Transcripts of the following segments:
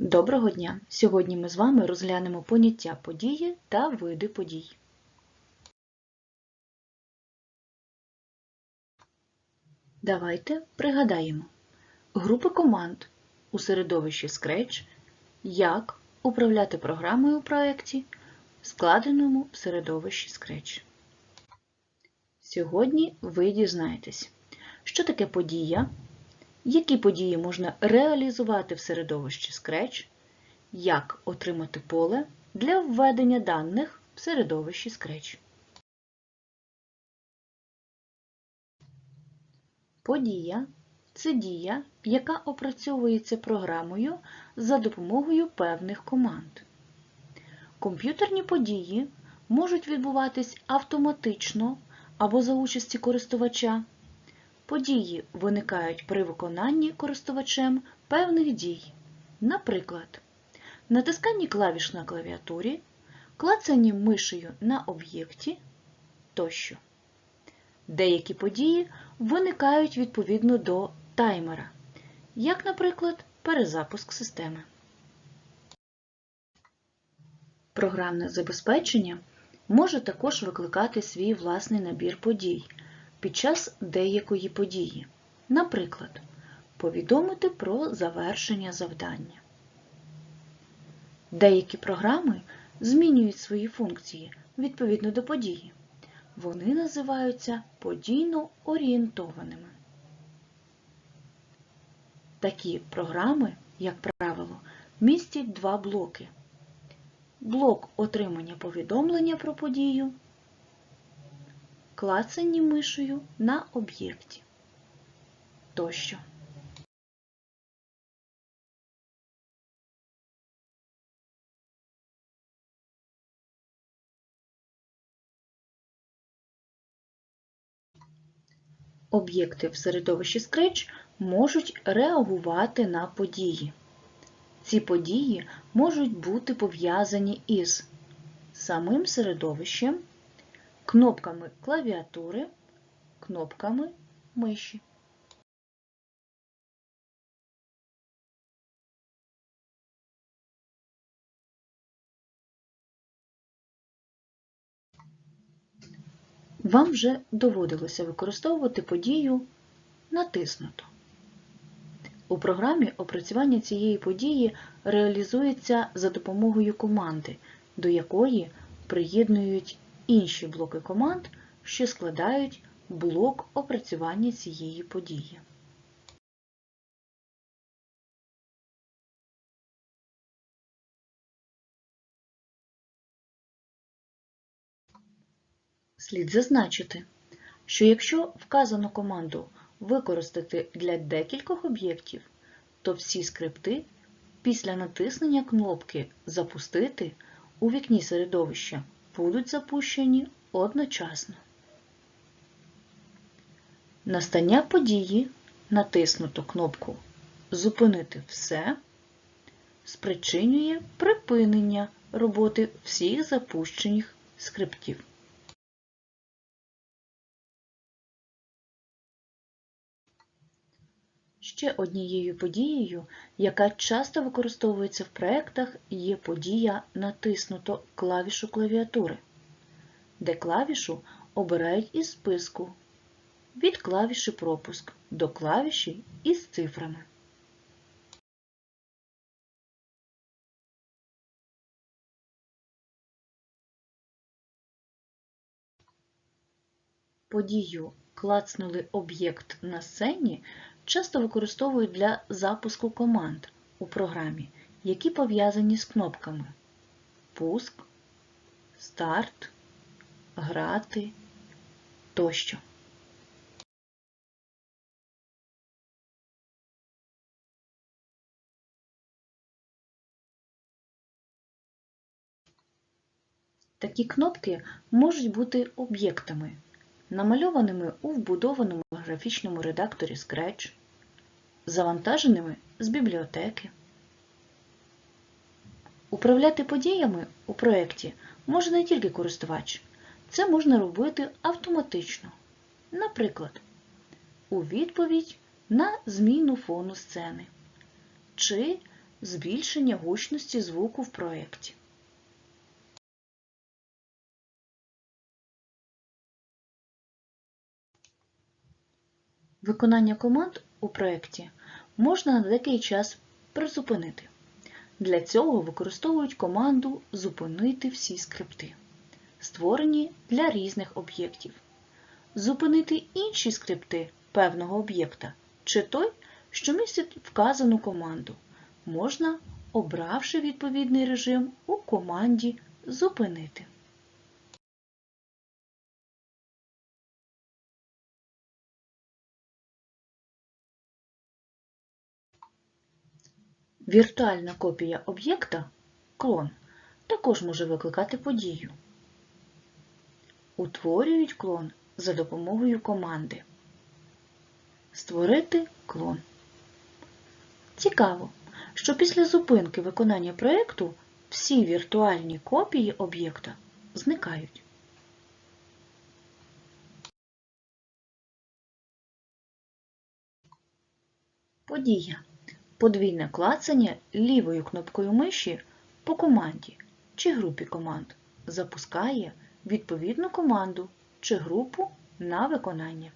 Доброго дня! Сьогодні ми з вами розглянемо поняття події та види подій. Давайте пригадаємо групи команд у середовищі Scratch, як управляти програмою у проєкті, складеному в середовищі Scratch. Сьогодні ви дізнаєтесь, що таке подія, які події можна реалізувати в середовищі Scratch, як отримати поле для введення даних в середовищі Scratch. Подія це дія, яка опрацьовується програмою за допомогою певних команд. Комп'ютерні події можуть відбуватись автоматично або за участі користувача. Події виникають при виконанні користувачем певних дій, наприклад, натисканні клавіш на клавіатурі, клацанні мишею на об'єкті тощо. Деякі події виникають відповідно до таймера, як, наприклад, перезапуск системи. Програмне забезпечення може також викликати свій власний набір подій під час деякої події. Наприклад, повідомити про завершення завдання. Деякі програми змінюють свої функції відповідно до події. Вони називаються подійно орієнтованими. Такі програми, як правило, містять два блоки. Блок отримання повідомлення про подію, клацанні мишею на об'єкті тощо. Об'єкти в середовищі Scratch можуть реагувати на події. Ці події можуть бути пов'язані із самим середовищем, кнопками клавіатури, кнопками миші. Вам вже доводилося використовувати подію натиснуто. У програмі опрацювання цієї події реалізується за допомогою команди, до якої приєднують інші блоки команд, що складають блок опрацювання цієї події. Слід зазначити, що якщо вказану команду використати для декількох об'єктів, то всі скрипти після натиснення кнопки Запустити у вікні середовища будуть запущені одночасно. Настання події натиснуто кнопку Зупинити все спричинює припинення роботи всіх запущених скриптів. Ще однією подією, яка часто використовується в проєктах, є подія натиснуто клавішу клавіатури, де клавішу обирають із списку від клавіші пропуск до клавіші із цифрами. Подію клацнули об'єкт на сцені часто використовують для запуску команд у програмі, які пов'язані з кнопками Пуск, Старт, Грати тощо. Такі кнопки можуть бути об'єктами, намальованими у вбудованому графічному редакторі Scratch, завантаженими з бібліотеки. Управляти подіями у проєкті може не тільки користувач. Це можна робити автоматично. Наприклад, у відповідь на зміну фону сцени чи збільшення гучності звуку в проєкті. Виконання команд у проєкті можна на деякий час призупинити. Для цього використовують команду Зупинити всі скрипти, створені для різних об'єктів. Зупинити інші скрипти певного об'єкта чи той, що містить вказану команду, можна, обравши відповідний режим у команді Зупинити. Віртуальна копія об'єкта клон також може викликати подію. Утворюють клон за допомогою команди. Створити клон. Цікаво, що після зупинки виконання проєкту всі віртуальні копії об'єкта зникають. Подія. Подвійне клацання лівою кнопкою миші по команді чи групі команд запускає відповідну команду чи групу на виконання.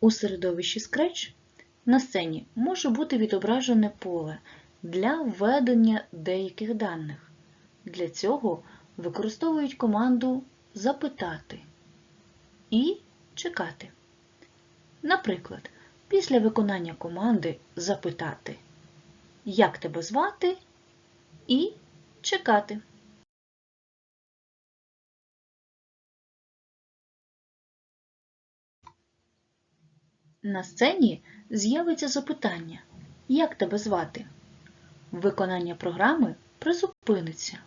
У середовищі Scratch на сцені може бути відображене поле для введення деяких даних. Для цього використовують команду Запитати і чекати. Наприклад, після виконання команди Запитати Як тебе звати і чекати. На сцені з'явиться запитання Як тебе звати? Виконання програми призупиниться,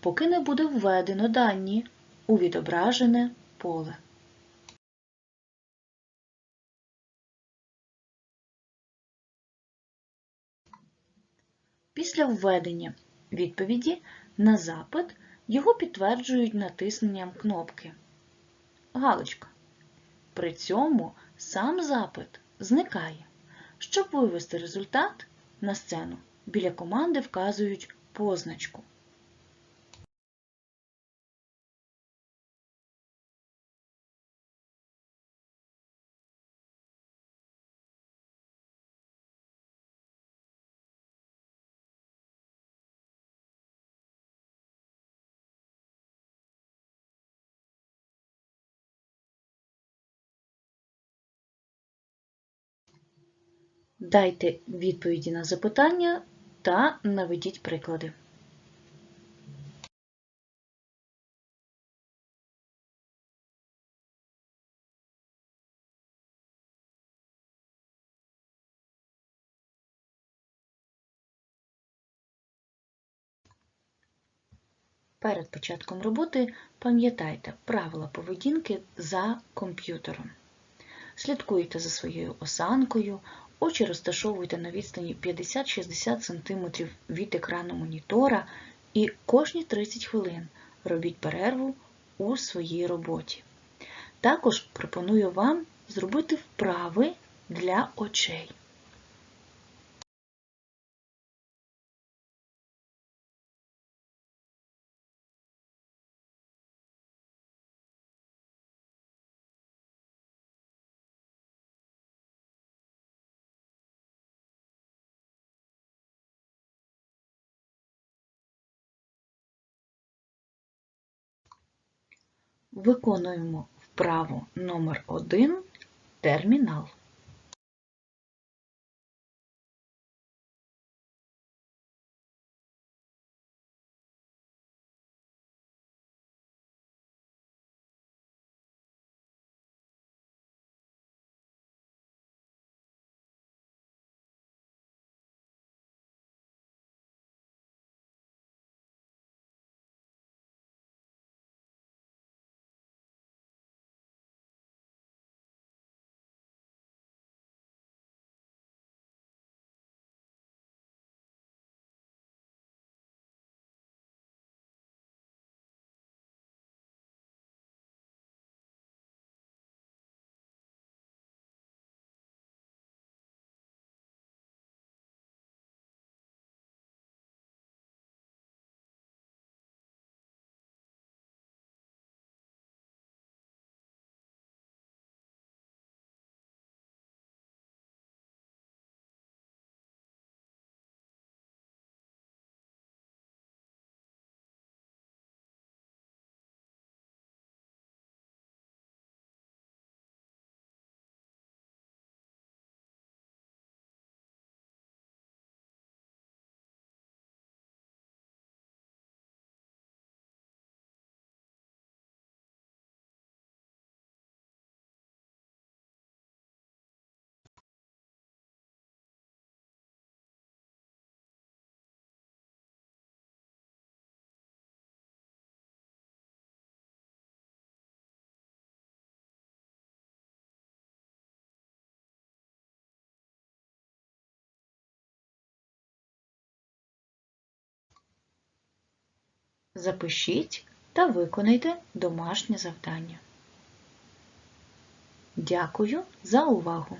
поки не буде введено дані у відображене поле. Після введення відповіді на запит його підтверджують натисненням кнопки Галочка. При цьому сам запит зникає. Щоб вивести результат на сцену, біля команди вказують позначку. Дайте відповіді на запитання та наведіть приклади. Перед початком роботи пам'ятайте правила поведінки за комп'ютером. Слідкуйте за своєю осанкою, очі розташовуйте на відстані 50-60 см від екрану монітора і кожні 30 хвилин робіть перерву у своїй роботі. Також пропоную вам зробити вправи для очей. Виконуємо вправу номер 1 термінал. Запишіть та виконайте домашнє завдання. Дякую за увагу!